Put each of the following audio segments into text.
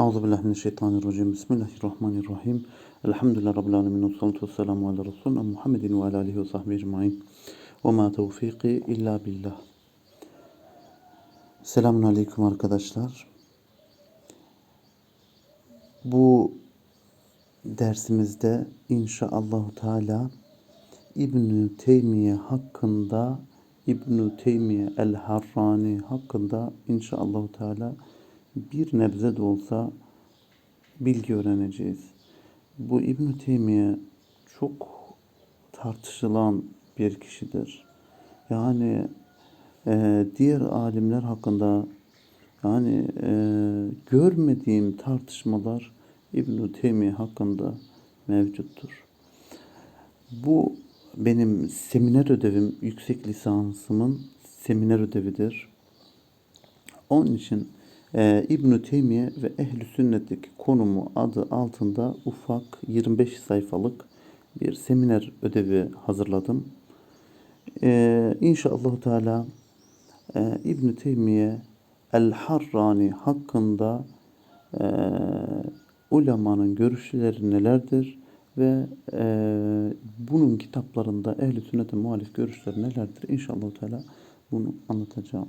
Euzu billahi mineşşeytanirracim. Bismillahirrahmanirrahim. Elhamdülillahi rabbil alamin. Ve salatu vesselamu ala resulina Muhammedin ve ala alihi ve sahbihi ecmaîn. Ve ma tevfiki illa billah. Selamun aleyküm arkadaşlar. Bu dersimizde inşaallahu teala İbn Teymiye hakkında İbn Teymiye el-Harrani hakkında inşaallahu teala bir nebze de olsa bilgi öğreneceğiz. Bu İbn Teymiye çok tartışılan bir kişidir. Yani e, diğer alimler hakkında yani e, görmediğim tartışmalar İbn Teymiye hakkında mevcuttur. Bu benim seminer ödevim, yüksek lisansımın seminer ödevidir. Onun için e, İbn-i Teymiye ve Ehl-i Sünnet'teki konumu adı altında ufak 25 sayfalık bir seminer ödevi hazırladım. E, İnşallah Teala e, İbn-i Teymiye El-Harrani hakkında e, ulemanın görüşleri nelerdir ve e, bunun kitaplarında ehl-i sünnete muhalif görüşleri nelerdir İnşallah Teala bunu anlatacağım.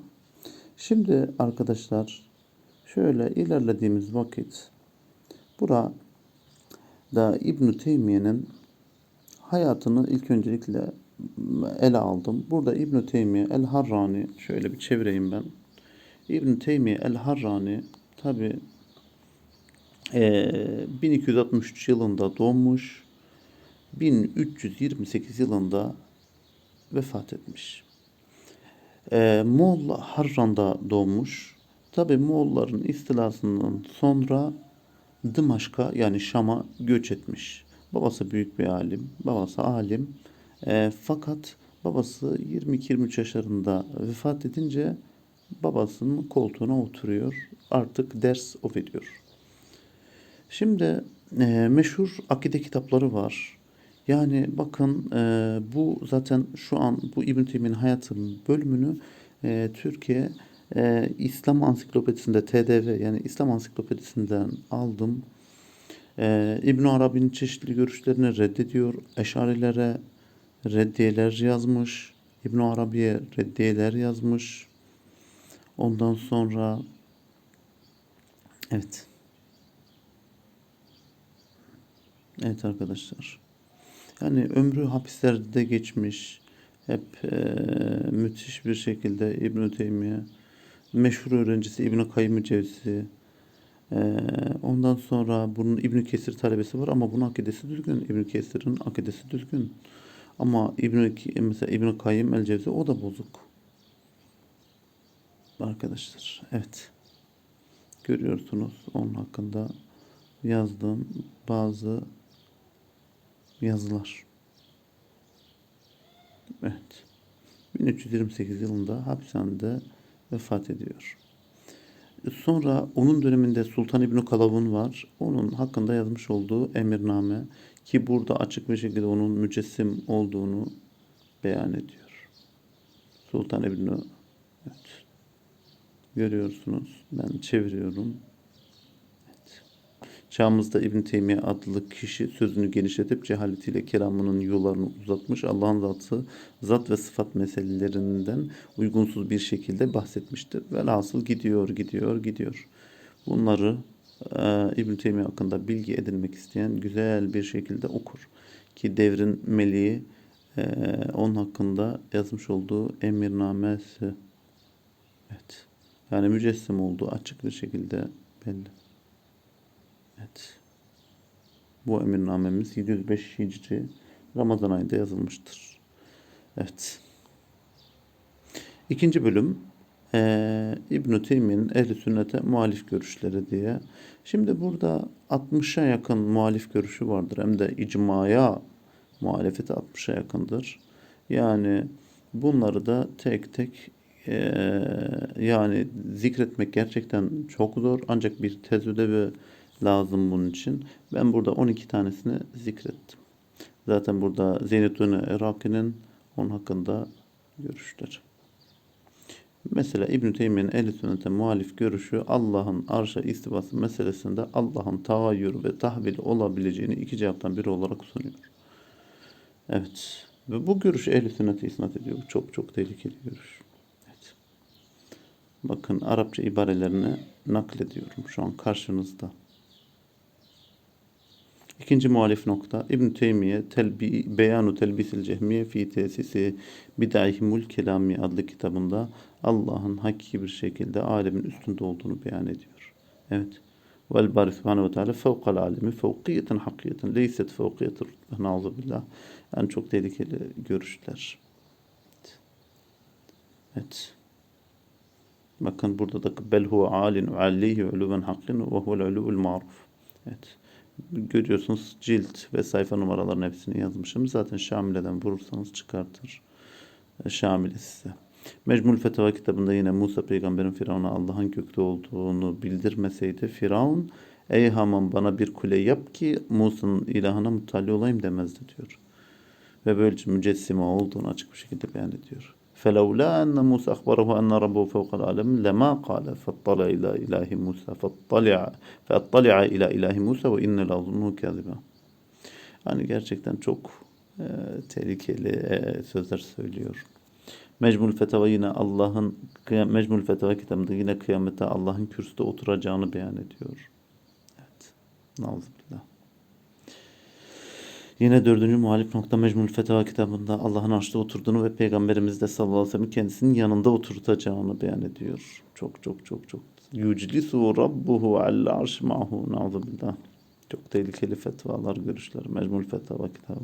Şimdi arkadaşlar şöyle ilerlediğimiz vakit burada İbn Teymiye'nin hayatını ilk öncelikle ele aldım. Burada İbn Teymiye El Harrani şöyle bir çevireyim ben. İbn Teymiye El Harrani tabi e, 1263 yılında doğmuş. 1328 yılında vefat etmiş. E, Moğol Harran'da doğmuş. Tabi Moğolların istilasından sonra Dımaşk'a yani Şam'a göç etmiş. Babası büyük bir alim, babası alim. E, fakat babası 22-23 yaşlarında vefat edince babasının koltuğuna oturuyor. Artık ders o veriyor. Şimdi e, meşhur akide kitapları var. Yani bakın e, bu zaten şu an bu İbn Teymiye'nin hayatının bölümünü e, Türkiye e, İslam Ansiklopedisinde TDV yani İslam Ansiklopedisinden aldım. E, İbn Arabi'nin çeşitli görüşlerini reddediyor. Eşarilere reddiyeler yazmış. İbn Arabi'ye reddiyeler yazmış. Ondan sonra evet. Evet arkadaşlar. Yani ömrü hapislerde geçmiş. Hep e, müthiş bir şekilde İbn-i Teymiye. Meşhur öğrencisi İbn-i Kayyum Cevzi. E, ondan sonra bunun İbn Kesir talebesi var ama bunun akidesi düzgün. İbn Kesir'in akidesi düzgün. Ama İbn mesela İbn Kayyum el Cevzi o da bozuk. Arkadaşlar evet. Görüyorsunuz onun hakkında yazdığım bazı yazılar. Evet. 1328 yılında hapishanede vefat ediyor. Sonra onun döneminde Sultan İbni Kalavun var. Onun hakkında yazmış olduğu emirname ki burada açık bir şekilde onun mücessim olduğunu beyan ediyor. Sultan İbni evet. Görüyorsunuz. Ben çeviriyorum. Çağımızda İbn Teymiye adlı kişi sözünü genişletip cehaletiyle kelamının yollarını uzatmış. Allah'ın zatı, zat ve sıfat meselelerinden uygunsuz bir şekilde bahsetmiştir. Velhasıl gidiyor, gidiyor, gidiyor. Bunları e, İbn Teymiye hakkında bilgi edinmek isteyen güzel bir şekilde okur. Ki devrin meleği e, onun hakkında yazmış olduğu emirnamesi. Evet. Yani mücessim olduğu açık bir şekilde belli. Evet. Bu emirnamemiz 705 Hicri Ramazan ayında yazılmıştır. Evet. İkinci bölüm ee, İbn-i Teymiye'nin ehli sünnete muhalif görüşleri diye. Şimdi burada 60'a yakın muhalif görüşü vardır. Hem de icmaya muhalefeti 60'a yakındır. Yani bunları da tek tek e, yani zikretmek gerçekten çok zor. Ancak bir tez ödevi lazım bunun için. Ben burada 12 tanesini zikrettim. Zaten burada Zeynetun Iraki'nin onun hakkında görüşleri. Mesela İbn-i Teymiye'nin ehl sünnete muhalif görüşü Allah'ın arşa istivası meselesinde Allah'ın tavayyür ve tahvil olabileceğini iki cevaptan biri olarak sunuyor. Evet. Ve bu görüş ehl sünnete isnat ediyor. Çok çok tehlikeli görüş. Evet. Bakın Arapça ibarelerini naklediyorum şu an karşınızda. İkinci muhalif nokta İbn Teymiye telbi, Beyanu Telbisil Cehmiye fi tesisi Bid'ahimul Kelami adlı kitabında Allah'ın hakiki bir şekilde alemin üstünde olduğunu beyan ediyor. Evet. Vel bari subhanehu ve teala fevkal alemi fevkiyeten hakiyeten leyset nauzu billah. Yani çok tehlikeli görüşler. Evet. Bakın burada da bel huve alin ve aleyhi uluven hakkın ve huvel uluvel maruf. Evet. Görüyorsunuz cilt ve sayfa numaralarının hepsini yazmışım. Zaten Şamile'den vurursanız çıkartır. E, Şamile size. Mecmul Fetava kitabında yine Musa peygamberin Firavun'a Allah'ın gökte olduğunu bildirmeseydi Firavun ey Haman bana bir kule yap ki Musa'nın ilahına muttali olayım demezdi diyor. Ve böylece mücessime olduğunu açık bir şekilde beyan ediyor. فلولا أن موسى أخبره أن ربه فوق العالم لما قال فاطلع إلى إله موسى فاطلع فاطلع إلى إله موسى وإن لأظنه كاذبا. Yani gerçekten çok e, tehlikeli e, sözler söylüyor. Mecmul Fetava yine Allah'ın Mecmul Fetava kitabında yine kıyamette Allah'ın kürsüde oturacağını beyan ediyor. Evet. Nazbillah. Yine dördüncü muhalif nokta Mecmul Fetava kitabında Allah'ın arşta oturduğunu ve Peygamberimiz de sallallahu aleyhi ve sellem kendisinin yanında oturtacağını beyan ediyor. Çok çok çok çok. Yüclisu rabbuhu al arş ma'hu. Nauzubillah. Çok tehlikeli fetvalar, görüşler. Mecmul Fetava kitabı.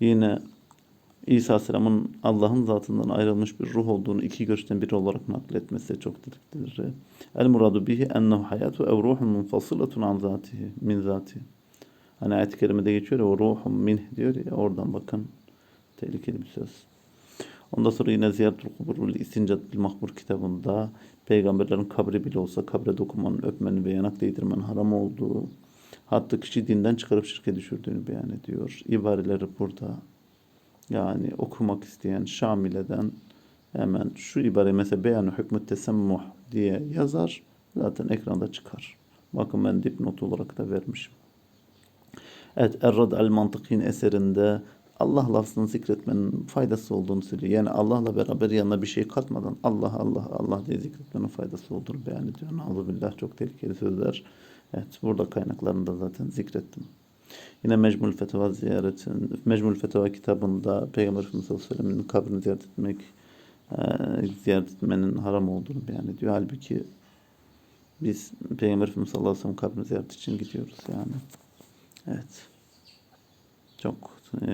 Yine İsa Aleyhisselam'ın Allah'ın zatından ayrılmış bir ruh olduğunu iki görüşten biri olarak nakletmesi çok tehlikelidir. El muradu bihi ennehu hayatu ev ruhun munfasılatun an zatihi, min zatihi. Hani ayet-i kerimede geçiyor ya o ruhum minh diyor ya oradan bakın tehlikeli bir söz. Ondan sonra yine Ziyaretül Kuburul İstincat bil Mahmur kitabında peygamberlerin kabri bile olsa kabre dokunmanın, öpmenin ve yanak değdirmenin haram olduğu, hatta kişi dinden çıkarıp şirke düşürdüğünü beyan ediyor. İbareleri burada. Yani okumak isteyen Şamile'den hemen şu ibare mesela beyanı hükmü tesemmuh diye yazar. Zaten ekranda çıkar. Bakın ben dipnot olarak da vermişim. Evet Errad el Mantıkin eserinde Allah lafzını zikretmenin faydası olduğunu söylüyor. Yani Allah'la beraber yanına bir şey katmadan Allah Allah Allah diye zikretmenin faydası olduğunu beyan ediyor. Nauzubillah çok tehlikeli sözler. Evet burada kaynaklarını da zaten zikrettim. Yine Mecmul Fetva ziyaretin, Mecmul Fetva kitabında Peygamber Efendimiz sallallahu aleyhi kabrini ziyaret etmek, e, ziyaret etmenin haram olduğunu beyan ediyor. Halbuki biz Peygamber Efendimiz sallallahu aleyhi ve sellem kabrini ziyaret için gidiyoruz yani. Evet. Çok e,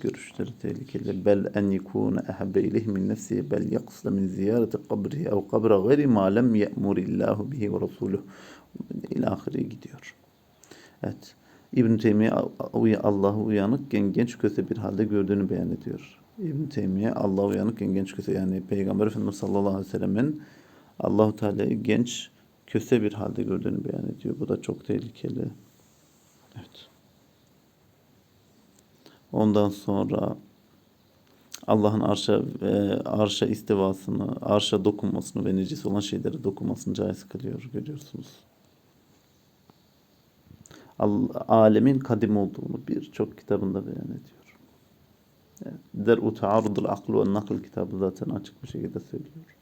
görüşleri tehlikeli. Bel en yekûne ehebe ileyh min nefsihi bel yaksla min ziyareti kabrihi ev kabra gayri ma lem ye'murillahu bihi ve rasuluh. İlahiri gidiyor. Evet. İbn Teymiye Allah'ı uyanıkken genç köse bir halde gördüğünü beyan ediyor. İbn Teymiye Allah'ı uyanıkken genç köse yani Peygamber Efendimiz sallallahu aleyhi ve sellemin Allahu Teala'yı genç köse bir halde gördüğünü beyan ediyor. Bu da çok tehlikeli. Evet. Ondan sonra Allah'ın arşa arşa istivasını, arşa dokunmasını ve necis olan şeylere dokunmasını caiz kılıyor görüyorsunuz. Alemin kadim olduğunu birçok kitabında beyan ediyor. Evet. Der-u taarudul aklu ve nakl kitabı zaten açık bir şekilde söylüyor.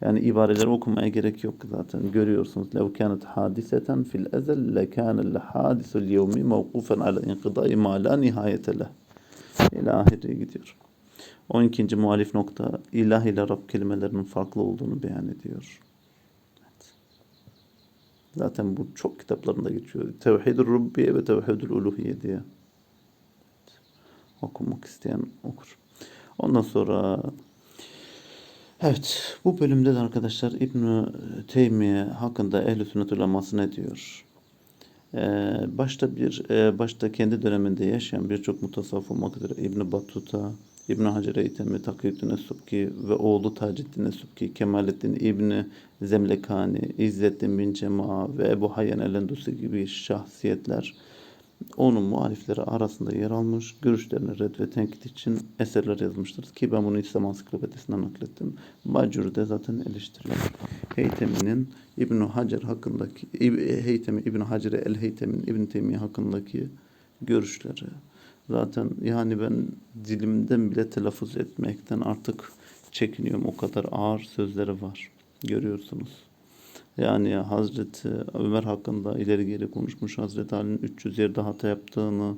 Yani ibareleri okumaya gerek yok zaten. Görüyorsunuz. Lev kânet hadiseten fil ezel le kânel hadisul yevmi mevkufen ala inkıdai ma la nihayetele. İlahire gidiyor. 12. muhalif nokta ilah ile Rab kelimelerinin farklı olduğunu beyan ediyor. Evet. Zaten bu çok kitaplarında geçiyor. Tevhid-i Rubbiye ve Tevhid-i Uluhiye diye. Evet. Okumak isteyen okur. Ondan sonra Evet, bu bölümde de arkadaşlar İbn Teymiye hakkında ehl-i sünnet ne diyor? Ee, başta bir e, başta kendi döneminde yaşayan birçok mutasavvuf olmak üzere İbn Battuta, İbn Hacer Eytemi, Takiyüddin Esubki ve oğlu Taceddin Esubki, Kemalettin İbn Zemlekani, İzzettin bin Cema ve Ebu Hayyan el-Endusi gibi şahsiyetler onun muhalifleri arasında yer almış, görüşlerini red ve tenkit için eserler yazmıştır. Ki ben bunu İslam Ansiklopedisinden naklettim. Bacur de zaten eleştiriyor. Heytemi'nin İbn Hacer hakkındaki, Heytemi İbn Hacer el Heytemi'nin İbn Teymiye hakkındaki görüşleri. Zaten yani ben dilimden bile telaffuz etmekten artık çekiniyorum. O kadar ağır sözleri var. Görüyorsunuz. Yani Hazreti Ömer hakkında ileri geri konuşmuş. Hazreti Ali'nin 300 yerde hata yaptığını,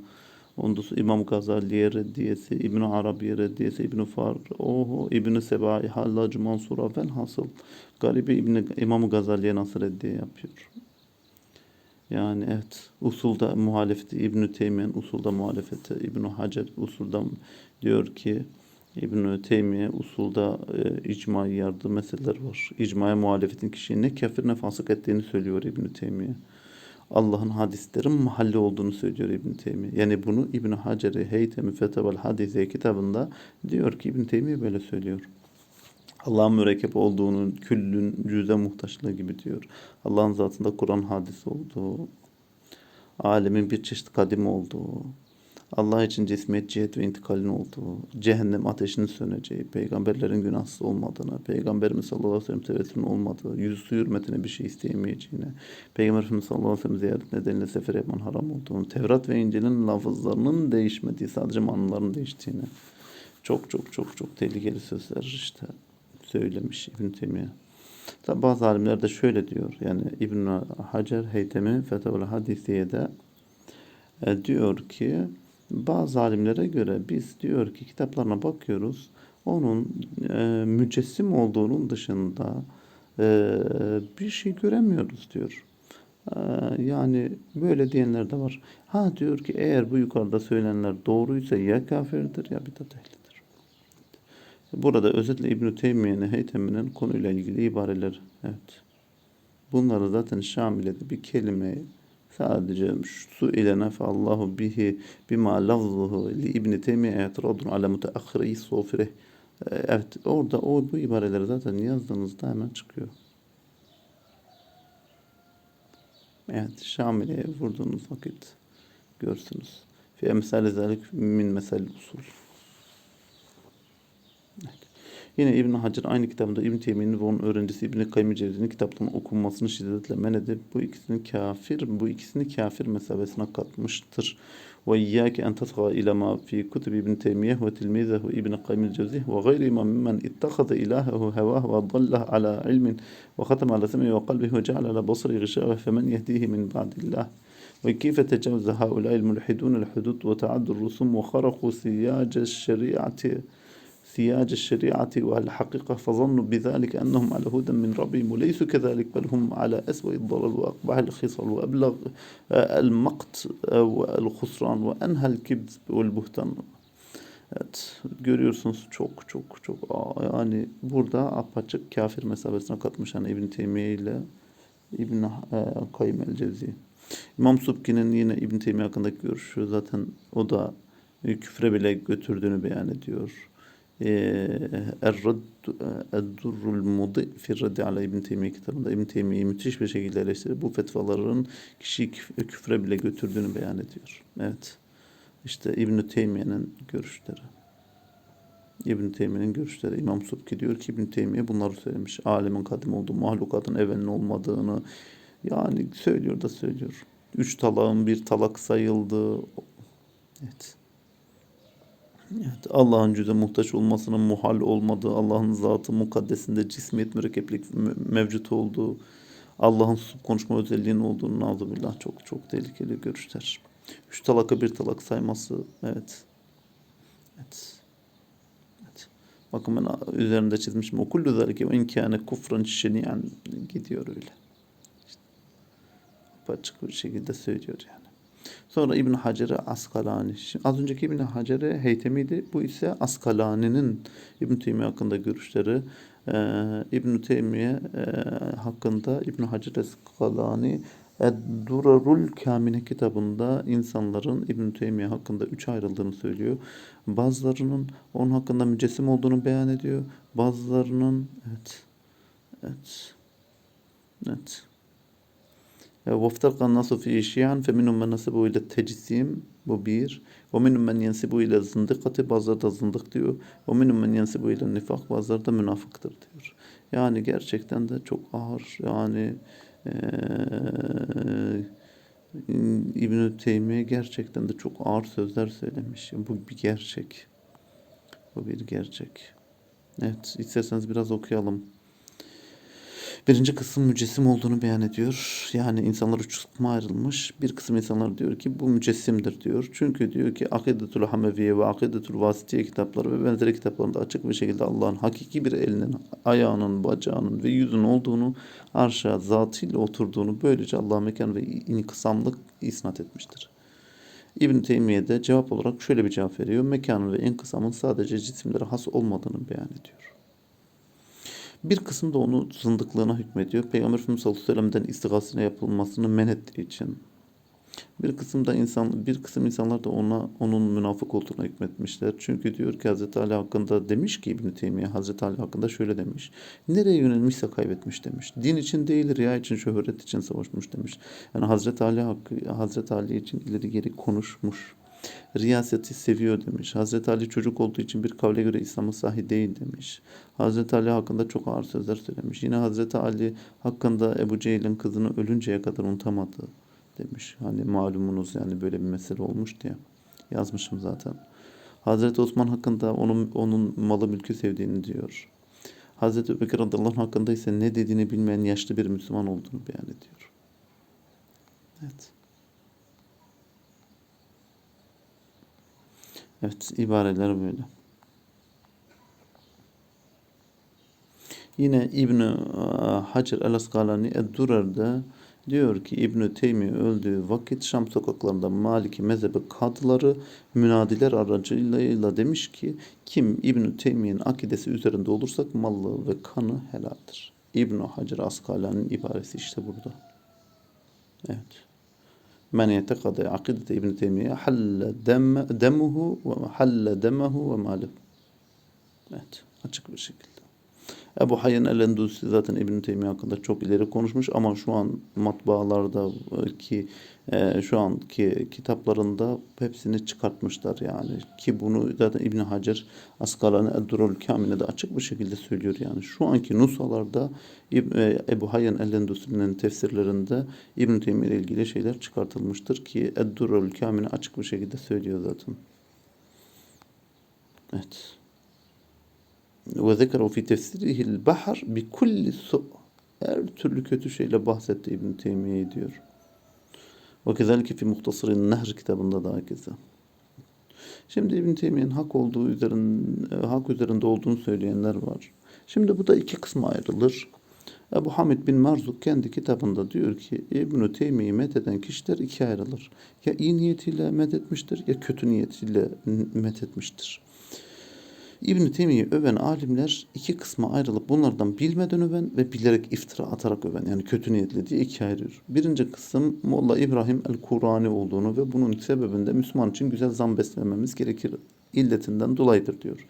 ondan sonra İmam Gazali'ye reddiyesi, İbn-i Arabi'ye reddiyesi, İbn-i Far, oho, İbn-i Sebai, Hallacı Mansur'a velhasıl garibi İbn İmam Gazali'ye nasıl reddiye yapıyor. Yani evet usulda muhalefeti İbn-i Teymiye'nin usulda muhalefeti İbn Hacer usulda diyor ki İbn Teymiye usulda e, icma yardı meseleler var. İcmaya muhalefetin kişiyi ne kafir ne fasık ettiğini söylüyor İbn Teymiye. Allah'ın hadislerin mahalli olduğunu söylüyor İbn Teymiye. Yani bunu İbn Hacer Heytemi Fetevel Hadise kitabında diyor ki İbn Teymiye böyle söylüyor. Allah'ın mürekkep olduğunu, küllün cüze muhtaçlığı gibi diyor. Allah'ın zatında Kur'an hadisi olduğu, alemin bir çeşit kadim olduğu, Allah için cismiyet, cihet ve intikalin olduğu, cehennem ateşinin söneceği, peygamberlerin günahsız olmadığına, peygamberimiz sallallahu aleyhi ve sellem tevessülün olmadığı, yüzü hürmetine bir şey isteyemeyeceğine, peygamber Efendimiz sallallahu aleyhi ve sellem ziyaret nedeniyle sefer yapman haram olduğunu, Tevrat ve İncil'in lafızlarının değişmediği, sadece manaların değiştiğini, çok çok çok çok tehlikeli sözler işte söylemiş İbn Teymiye. Tabi bazı alimler de şöyle diyor. Yani İbn Hacer Heytemi Fetavul Hadisiye'de e, diyor ki bazı alimlere göre biz diyor ki kitaplarına bakıyoruz. Onun e, mücessim olduğunun dışında e, bir şey göremiyoruz diyor. E, yani böyle diyenler de var. Ha diyor ki eğer bu yukarıda söylenenler doğruysa ya kafirdir ya bidat ehlidir. Burada özetle İbn-i Teymiye'nin Heytemi'nin konuyla ilgili ibareler. Evet. Bunları zaten Şamile'de bir kelime sadece su ile nefe Allahu bihi bima lafzuhu li İbn Teymiye itiradun ala müteahhiri sofire. Evet orada o bu ibareleri zaten yazdığınızda hemen çıkıyor. Evet Şamile'ye vurduğunuz vakit görsünüz. Fi emsali zalik min mesel usul. Yine İbn Hacer aynı kitabında İbn Teymiye'nin ve onun öğrencisi İbn Kayyim Cevzi'nin kitaplarının okunmasını şiddetle men edip bu ikisini kafir, bu ikisini kafir mesabesine katmıştır. Ve iyyâke en tasgâ ila ma fi kutub İbn Teymiye ve tilmizehu İbn Kayyim Cevzi ve gayri ma mimmen ittakhada ilahehu hevâh ve dallah ala ilmin ve khatam ala sem'i ve kalbihi ve ce'al ala basri gışâve femen yehdihi min ba'dillah. وكيف تجاوز هؤلاء الملحدون الحدود وتعدوا الرسوم وخرقوا سياج الشريعة سياج الشريعة والحقيقة فظنوا بذلك أنهم على هدى من ربهم وليسوا كذلك بل هم على أسوأ الضلال وأقبح الخصال وأبلغ المقت والخسران وأنهى الكذب والبهتان Evet, görüyorsunuz çok çok çok aa, yani burada apaçık kafir mesabesine katmış yani İbn Teymiye ile İbn e, Kayyim el Cevzi. İmam Subki'nin yine İbn Teymiye hakkındaki görüşü zaten o da küfre bile götürdüğünü beyan ediyor. Er-Durrul Mudi fi Raddi ala İbn Teymiye kitabında İbn Teymiye'yi müthiş bir şekilde eleştirip bu fetvaların kişiyi küfre bile götürdüğünü beyan ediyor. Evet. İşte İbn Teymiye'nin görüşleri. İbn Teymiye'nin görüşleri. İmam Subki diyor ki İbn Teymiye bunları söylemiş. Alemin kadim olduğu, mahlukatın evvelin olmadığını yani söylüyor da söylüyor. Üç talağın bir talak sayıldı. Evet. Evet, Allah'ın cüze muhtaç olmasının muhal olmadığı, Allah'ın zatı mukaddesinde cismiyet mürekkeplik mevcut olduğu, Allah'ın susup konuşma özelliğinin olduğunu nazubillah çok çok tehlikeli görüşler. Üç talaka bir talak sayması, evet. Evet. evet. Bakın ben üzerinde çizmişim. O kullu zalike ve inkâne kufran şeni'an gidiyor öyle. İşte, açık bir şekilde söylüyor yani. Sonra İbn Hacer'e Askalani. Şimdi az önceki İbn Hacer'e Heytemi'ydi. Bu ise Askalani'nin İbn Teymiye hakkında görüşleri. Ee, İbn Teymiye e, hakkında İbn Hacer Askalani Ed-Durarul Kamine kitabında insanların İbn Teymiye hakkında üç ayrıldığını söylüyor. Bazılarının onun hakkında mücessim olduğunu beyan ediyor. Bazılarının evet evet evet وَافْتَرْقَ النَّاسُ فِي شِيَعًا فَمِنْهُمْ مَنْ نَسَبُهُ اِلَى التَّجْسِيمِ Bu bir. وَمِنْهُمْ مَنْ يَنْسِبُهُ اِلَى الزِّنْدِقَةِ Bazıları da zındık diyor. وَمِنْهُمْ مَنْ يَنْسِبُهُ اِلَى النِّفَاقِ Bazıları da münafıktır diyor. Yani gerçekten de çok ağır. Yani eee İbn-i Teymiye gerçekten de çok ağır sözler söylemiş. Bu bir gerçek. Bu bir gerçek. Evet, isterseniz biraz okuyalım. Birinci kısım mücessim olduğunu beyan ediyor. Yani insanlar üç ayrılmış. Bir kısım insanlar diyor ki bu mücessimdir diyor. Çünkü diyor ki Akidetul Hameviye ve Akidetul Vasitiye kitapları ve benzeri kitaplarında açık bir şekilde Allah'ın hakiki bir elinin, ayağının, bacağının ve yüzünün olduğunu, arşa zatıyla oturduğunu böylece Allah'a mekan ve inkısamlık isnat etmiştir. İbn Teymiye de cevap olarak şöyle bir cevap veriyor. Mekanın ve inkısamın sadece cisimlere has olmadığını beyan ediyor. Bir kısım da onu zındıklığına hükmediyor. Peygamber Efendimiz sallallahu aleyhi ve sellem'den istigasine yapılmasını men ettiği için. Bir kısım da insan bir kısım insanlar da ona onun münafık olduğuna hükmetmişler. Çünkü diyor ki Hazreti Ali hakkında demiş ki İbn Teymiye Hazreti Ali hakkında şöyle demiş. Nereye yönelmişse kaybetmiş demiş. Din için değil riya için şöhret için savaşmış demiş. Yani Hazreti Ali hakkı Hazreti Ali için ileri geri konuşmuş. Riyaseti seviyor demiş. Hazreti Ali çocuk olduğu için bir kavle göre İslam'a sahi değil demiş. Hazreti Ali hakkında çok ağır sözler söylemiş. Yine Hazreti Ali hakkında Ebu Cehil'in kızını ölünceye kadar unutamadı demiş. Hani malumunuz yani böyle bir mesele olmuş diye yazmışım zaten. Hazreti Osman hakkında onun onun malı mülkü sevdiğini diyor. Hazreti Ebubekir radıyallahu hakkında ise ne dediğini bilmeyen yaşlı bir Müslüman olduğunu beyan ediyor. Evet. Evet, ibareler böyle. Yine İbn Hacer el-Asqalani Ed-Durer'de diyor ki İbn Teymi öldüğü vakit Şam sokaklarında Maliki mezhebi kadıları münadiler aracılığıyla demiş ki kim İbn Teymi'nin akidesi üzerinde olursak mallı ve kanı helaldir. İbn Hacer Asqalani'nin ibaresi işte burada. Evet. Men yetekade akidete İbn Teymiye halle dem, demuhu ve halle demehu ve maluhu. Evet, açık bir şekilde. Ebu Hayyan el-Endusi zaten İbn Teymiye hakkında çok ileri konuşmuş ama şu an matbaalarda ki e, şu anki kitaplarında hepsini çıkartmışlar yani ki bunu zaten İbn Hacer Askalani Eddurul Kamil'e de açık bir şekilde söylüyor yani şu anki nusalarda e, Ebu Hayyan el-Endusi'nin tefsirlerinde İbn Teymiye ile ilgili şeyler çıkartılmıştır ki Eddurul Kamil'e açık bir şekilde söylüyor zaten. Evet. Ve zekere fi tefsirihil bahar bi kulli. Her türlü kötü şeyle bahsetti İbn Teymiye diyor. Ve kezalike fi muhtasırın nehr kitabında da keza. Şimdi İbn Teymiye'nin hak olduğu üzerinde, hak üzerinde olduğunu söyleyenler var. Şimdi bu da iki kısma ayrılır. Ebu Hamid bin Marzuk kendi kitabında diyor ki İbn-i Teymiye'yi metheden kişiler ikiye ayrılır. Ya iyi niyetiyle methetmiştir ya kötü niyetiyle methetmiştir. İbn-i Teymiye'yi öven alimler iki kısma ayrılıp bunlardan bilmeden öven ve bilerek iftira atarak öven yani kötü niyetli diye ikiye ayırıyor. Birinci kısım Molla İbrahim el-Kurani olduğunu ve bunun sebebinde Müslüman için güzel zan beslememiz gerekir illetinden dolayıdır diyor.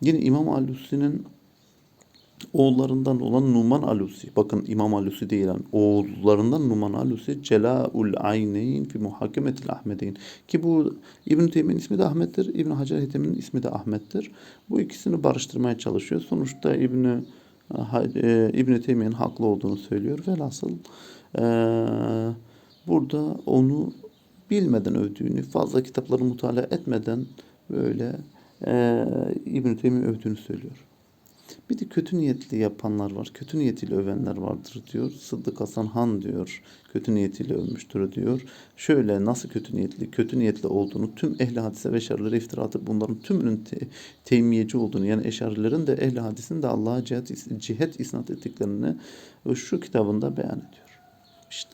Yine İmam Alusi'nin oğullarından olan Numan Alusi. Bakın İmam Alusi değil yani oğullarından Numan Alusi Celaul Ayneyn fi Muhakemetil Ahmedeyn. Ki bu İbn Teymiye'nin ismi de Ahmet'tir. İbn Hacer Hitem'in ismi de Ahmet'tir. Bu ikisini barıştırmaya çalışıyor. Sonuçta İbn e, İbn Teymiye'nin haklı olduğunu söylüyor. Velhasıl e, burada onu bilmeden övdüğünü, fazla kitapları mutala etmeden böyle e, İbn Teymiye övdüğünü söylüyor. Bir de kötü niyetli yapanlar var. Kötü niyetiyle övenler vardır diyor. Sıddık Hasan Han diyor. Kötü niyetiyle övmüştür diyor. Şöyle nasıl kötü niyetli, kötü niyetli olduğunu tüm ehli hadise ve eşarileri iftira atıp bunların tümünün te temiyeci olduğunu yani eşarilerin de ehli hadisin de Allah'a cihet, cihet isnat ettiklerini şu kitabında beyan ediyor. İşte.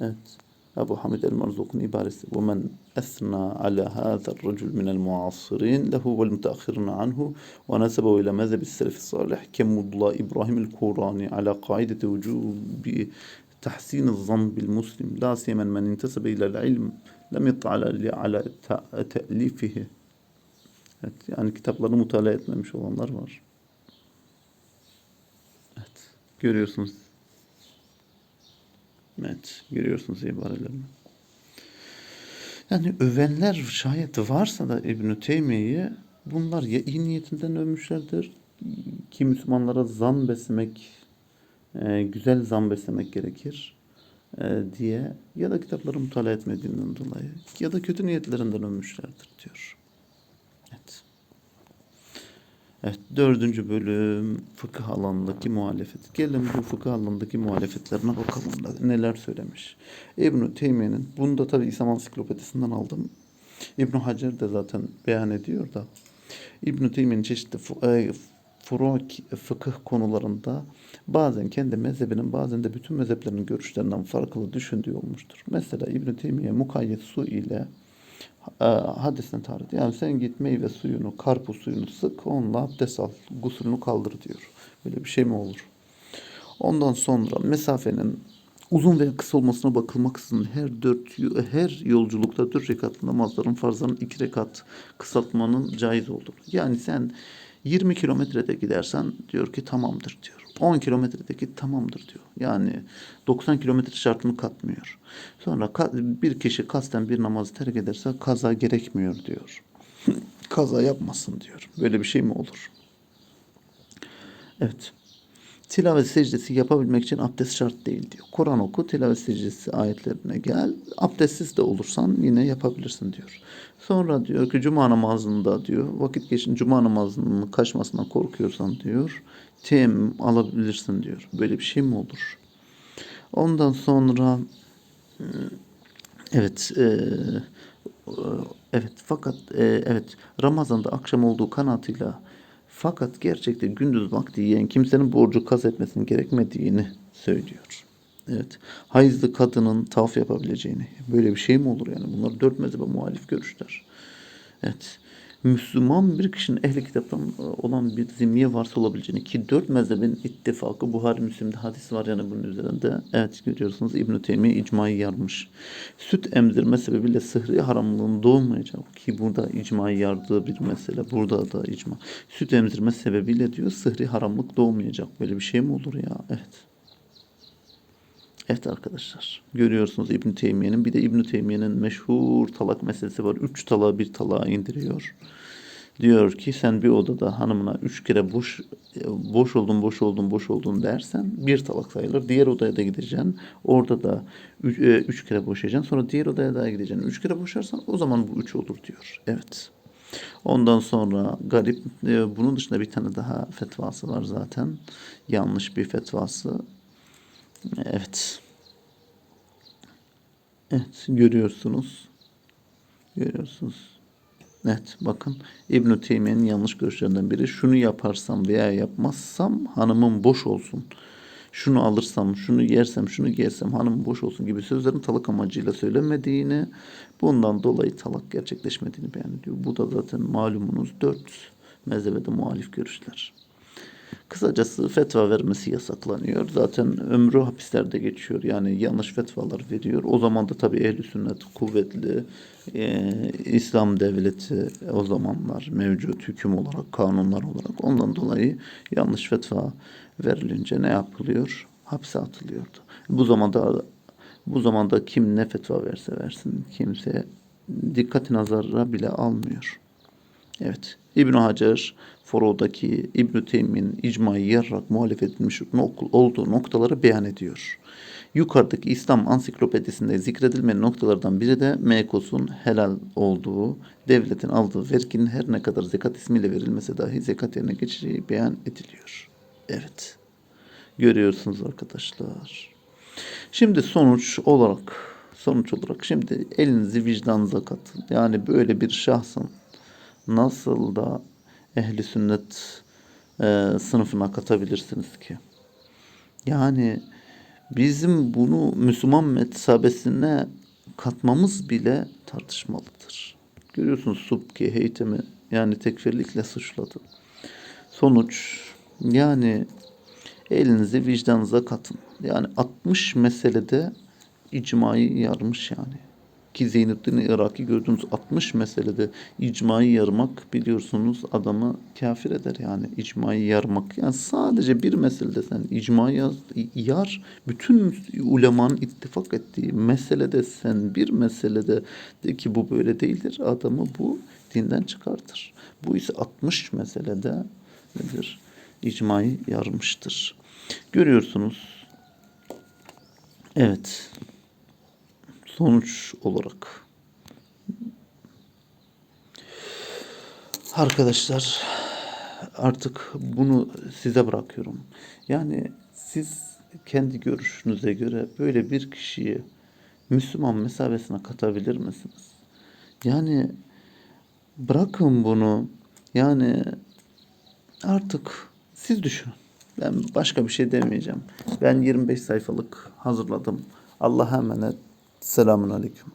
Evet. أبو حميد المرزوق إبارس ومن أثنى على هذا الرجل من المعاصرين له والمتأخرين عنه ونسبه إلى مذهب السلف الصالح كمضلا إبراهيم الكوراني على قاعدة وجوب تحسين الظن بالمسلم لا سيما من انتسب إلى العلم لم يطلع على على تأليفه Evet, yani kitapları mutala etmemiş olanlar var. Evet, görüyorsunuz. Evet, görüyorsunuz ibarelerini. Yani övenler şayet varsa da İbn-i Teymiye'yi bunlar ya iyi niyetinden övmüşlerdir ki Müslümanlara zan beslemek, e, güzel zan beslemek gerekir e, diye ya da kitapları mutala etmediğinden dolayı ya da kötü niyetlerinden övmüşlerdir diyor. Evet. Evet, dördüncü bölüm fıkıh alanındaki muhalefet. Gelin bu fıkıh alanındaki muhalefetlerine bakalım da neler söylemiş. İbn-i Teymiye'nin, bunu da tabi İslam Ansiklopedisinden aldım. İbn Hacer de zaten beyan ediyor da. İbn-i Teymiye'nin çeşitli e, furu fıkıh konularında bazen kendi mezhebinin bazen de bütün mezheplerin görüşlerinden farklı düşündüğü olmuştur. Mesela İbn-i Teymiye mukayyet su ile e, hadisten tarih. Yani sen git meyve suyunu, karpuz suyunu sık, onunla abdest al, gusülünü kaldır diyor. Böyle bir şey mi olur? Ondan sonra mesafenin uzun veya kısa olmasına bakılmaksızın her dört her yolculukta dört rekat namazların farzların iki rekat kısaltmanın caiz olur. Yani sen 20 kilometrede gidersen diyor ki tamamdır diyor. 10 kilometredeki tamamdır diyor. Yani 90 kilometre şartını katmıyor. Sonra bir kişi kasten bir namazı terk ederse kaza gerekmiyor diyor. kaza yapmasın diyor. Böyle bir şey mi olur? Evet. Tilavet secdesi yapabilmek için abdest şart değil diyor. Kur'an oku, tilavet secdesi ayetlerine gel. Abdestsiz de olursan yine yapabilirsin diyor. Sonra diyor ki cuma namazında diyor vakit geçin cuma namazının kaçmasından korkuyorsan diyor teyemmüm alabilirsin diyor. Böyle bir şey mi olur? Ondan sonra e, evet e, e, evet fakat e, evet Ramazan'da akşam olduğu kanatıyla fakat gerçekte gündüz vakti yiyen kimsenin borcu kaz etmesinin gerekmediğini söylüyor. Evet. Hayızlı kadının tavaf yapabileceğini. Böyle bir şey mi olur yani? Bunlar dört mezhebe muhalif görüşler. Evet. Müslüman bir kişinin ehli kitaptan olan bir zimmiye varsa olabileceğini ki dört mezhebin ittifakı Buhari Müslim'de hadis var yani bunun üzerinde. Evet görüyorsunuz İbn-i Teymiye icmayı yarmış. Süt emzirme sebebiyle sıhri haramlığın doğmayacak ki burada icmayı yardığı bir mesele. Burada da icma. Süt emzirme sebebiyle diyor sıhri haramlık doğmayacak. Böyle bir şey mi olur ya? Evet. Evet arkadaşlar. Görüyorsunuz İbn Teymiye'nin bir de İbn Teymiye'nin meşhur talak meselesi var. Üç talağı bir talağa indiriyor. Diyor ki sen bir odada hanımına üç kere boş boş oldun boş oldun boş oldun dersen bir talak sayılır. Diğer odaya da gideceksin. Orada da üç, e, üç kere boşayacaksın. Sonra diğer odaya daha gideceksin. Üç kere boşarsan o zaman bu üç olur diyor. Evet. Ondan sonra garip e, bunun dışında bir tane daha fetvası var zaten. Yanlış bir fetvası. Evet. Evet görüyorsunuz. Görüyorsunuz. Evet bakın İbn-i Teymiye'nin yanlış görüşlerinden biri şunu yaparsam veya yapmazsam hanımım boş olsun. Şunu alırsam, şunu yersem, şunu giyersem hanım boş olsun gibi sözlerin talak amacıyla söylemediğini, bundan dolayı talak gerçekleşmediğini beyan ediyor. Bu da zaten malumunuz dört mezhebede muhalif görüşler. Kısacası fetva vermesi yasaklanıyor. Zaten ömrü hapislerde geçiyor. Yani yanlış fetvalar veriyor. O zaman da tabii ehl sünnet kuvvetli e, İslam devleti o zamanlar mevcut hüküm olarak, kanunlar olarak. Ondan dolayı yanlış fetva verilince ne yapılıyor? Hapse atılıyordu. Bu zamanda bu zamanda kim ne fetva verse versin kimse dikkati nazara bile almıyor. Evet. İbn Hacer Foro'daki İbn Teymi'nin icmayı yararak muhalefet edilmiş olduğu noktaları beyan ediyor. Yukarıdaki İslam ansiklopedisinde zikredilmeyen noktalardan biri de Mekos'un helal olduğu, devletin aldığı verginin her ne kadar zekat ismiyle verilmese dahi zekat yerine geçeceği beyan ediliyor. Evet. Görüyorsunuz arkadaşlar. Şimdi sonuç olarak sonuç olarak şimdi elinizi vicdanınıza katın. Yani böyle bir şahsın nasıl da ehli sünnet e, sınıfına katabilirsiniz ki? Yani bizim bunu Müslüman metzabesine katmamız bile tartışmalıdır. Görüyorsunuz Subki Heytem'i yani tekfirlikle suçladı. Sonuç yani elinizi vicdanınıza katın. Yani 60 meselede icmayı yarmış yani. Ki Zeynettin Iraki gördüğünüz 60 meselede icmayı yarmak biliyorsunuz adamı kafir eder yani icmayı yarmak. Yani sadece bir meselede sen icmayı yaz, yar bütün ulemanın ittifak ettiği meselede sen bir meselede de ki bu böyle değildir adamı bu dinden çıkartır. Bu ise 60 meselede nedir? İcmayı yarmıştır. Görüyorsunuz. Evet. Sonuç olarak Arkadaşlar artık bunu size bırakıyorum. Yani siz kendi görüşünüze göre böyle bir kişiyi Müslüman mesabesine katabilir misiniz? Yani bırakın bunu. Yani artık siz düşünün. Ben başka bir şey demeyeceğim. Ben 25 sayfalık hazırladım. Allah'a emanet. Selamun Aleyküm.